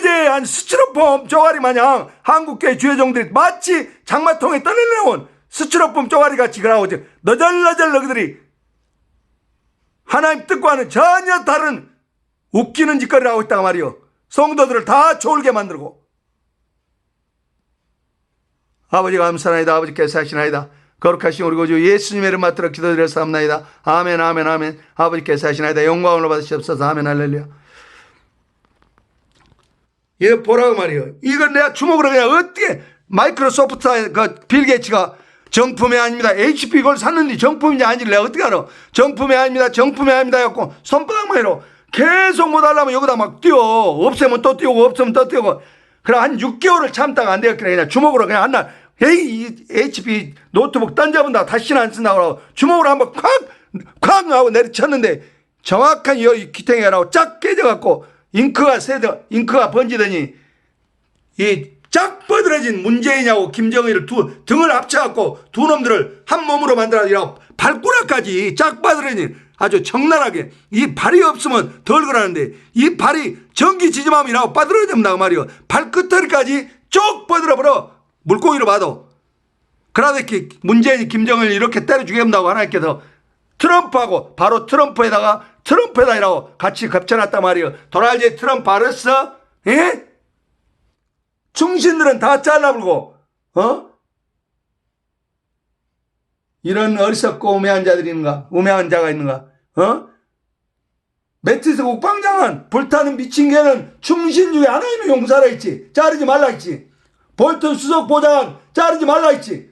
폐쇄한 스티로폼 쪼가리 마냥 한국계 주요종들이 마치 장마통에 떠내려온 스티로폼 쪼가리 같이 그러고 이제 너절너절 너희들이 하나님 뜻과는 전혀 다른 웃기는 짓거리를 하고 있단 말이요. 성도들을 다 졸게 만들고. 아버지 감사나이다. 아버지께서 하시나이다. 거룩하신 우리 구주 예수님의 이름 맡들어 기도드렸사옵나이다. 아멘 아멘 아멘. 아버지께서 하시나이다. 영광을 받으시옵소서. 아멘 할렐루야. 얘 보라고 말이요. 이건 내가 주먹으로 그냥 어떻게 마이크로소프트 그빌 게이츠가 정품이 아닙니다. HP 이걸 샀는데 정품인지 아닌지 내가 어떻게 알아? 정품이 아닙니다. 정품이 아닙니다. 해갖고 손바닥만 해로 계속 못 하려면 여기다 막 띄워. 없애면 또 띄우고 없으면 또 띄우고. 그래 한 6개월을 참다가 안 되겠길래 그냥 주먹으로 그냥 한 날 에이 이 HP 노트북 던져본다 다시는 안 쓴다고 하고 주먹으로 한번 콱 콱 하고 내리쳤는데 정확한 여기 기탱이라고 쫙 깨져갖고 잉크가 새져 잉크가 번지더니 이쫙 뻗어진 문재인하고 김정일을 두 등을 합쳐갖고 두 놈들을 한 몸으로 만들어가지고 발가락까지 쫙 뻗어진 아주 적나라하게 이 발이 없으면 덜 그러는데 이 발이 전기 지짐함이라고 빠들어야 된다고 말이요. 발끝털이까지 쭉 뻗어져 버려 물고기로 봐도. 그러다기 문재인 김정일 이렇게 때려 죽인다고 하나님께서 트럼프하고 바로 트럼프에다가 트럼프에다 이라고 같이 겹쳐놨단 말이에요. 도널드 트럼프 알았어? 예? 충신들은 다 잘라불고, 어? 이런 어리석고 우매한 자들이 있는가? 우매한 자가 있는가? 어? 매트스 국방장관 불타는 미친 개는 충신 중에 하나님의 용사라 했지. 자르지 말라 했지. 볼턴 수석 보좌관 자르지 말라 했지.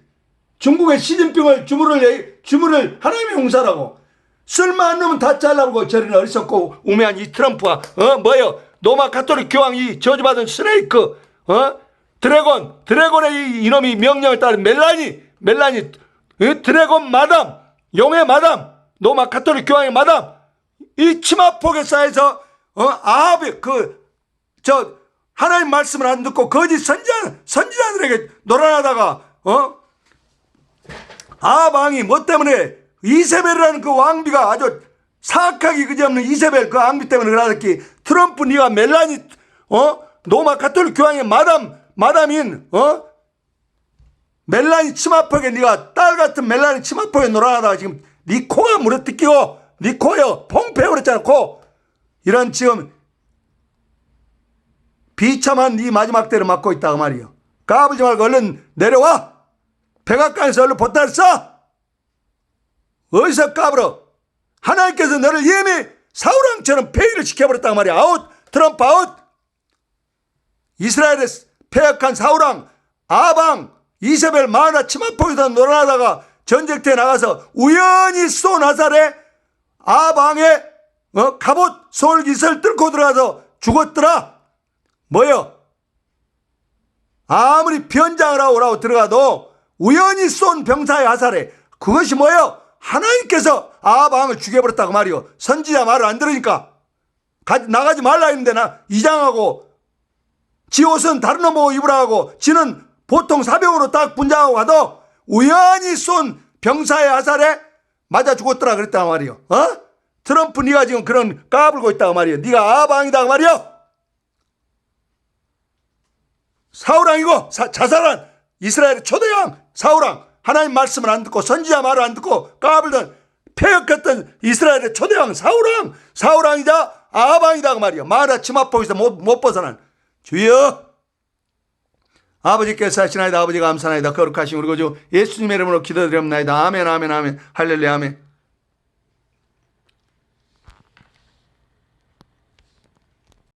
중국의 시진핑을 주물을, 주물을 하나님의 용사라고. 쓸만한 놈은 다 잘라고 저리는 어리석고 우매한 이 트럼프와 어? 뭐요? 노마 카톨릭 교황 이 저주받은 스네이크 어? 드래곤 드래곤의 이, 이놈이 명령을 따른 멜라니 멜라니 어? 드래곤 마담 용의 마담 노마 카톨릭 교황의 마담. 이 치마폭에 쌓여서 어? 아합이 그저 하나님 말씀을 안 듣고 거짓 선지자 선지자들에게 놀아나다가 어? 아방이 뭐 때문에 이세벨이라는 그 왕비가 아주 사악하기 그지없는 이세벨 그 왕비 때문에 그러겠기 트럼프 네가 멜라니 어? 노마 카톨릭 교황의 마담 마담인 어? 멜라니 치마폭에 네가 딸 같은 멜라니 치마폭에 놀아나다가 지금 네 코가 물어뜯기고 네 코요. 퐁페오 그랬잖아 코. 이런 지금 비참한 네 마지막 때를 맞고 있다 그 말이요. 까불지 말고 얼른 내려와. 백악관에서 얼른 보따리 써 어디서 까불어? 하나님께서 너를 이미 사우랑처럼 폐위를 시켜버렸단 말이야. 아웃! 트럼프 아웃! 이스라엘의 폐역한 사우랑, 아방, 이세벨, 마나, 치마포에서 놀아나다가 전쟁터에 나가서 우연히 쏜 화살에 아방의 어, 갑옷 솔깃을 뚫고 들어가서 죽었더라. 뭐요? 아무리 변장을 하고 들어가도 우연히 쏜 병사의 화살에 그것이 뭐요? 하나님께서 아방을 죽여버렸다고 말이요. 선지자 말을 안 들으니까 가, 나가지 말라 했는데 나 이장하고 지 옷은 다른 놈 보고 입으라 하고 지는 보통 사병으로 딱 분장하고 가도 우연히 쏜 병사의 화살에 맞아 죽었더라 그랬단 말이요. 어? 트럼프 네가 지금 그런 까불고 있다고 말이요. 네가 아방이다 그 말이요. 사우랑이고 사, 자살한 이스라엘의 초대왕 사우랑 하나님 말씀을 안 듣고 선지자 말을 안 듣고 까불던 폐역했던 이스라엘의 초대왕 사우랑 사우랑이자 아방이다 그 말이야 마라 치마폭에서 못, 못 벗어난 주여! 아버지께서 하시나이다 아버지가 감사나이다 거룩하신 우리 구주 예수님의 이름으로 기도드립나이다. 아멘 아멘 아멘. 할렐루야 아멘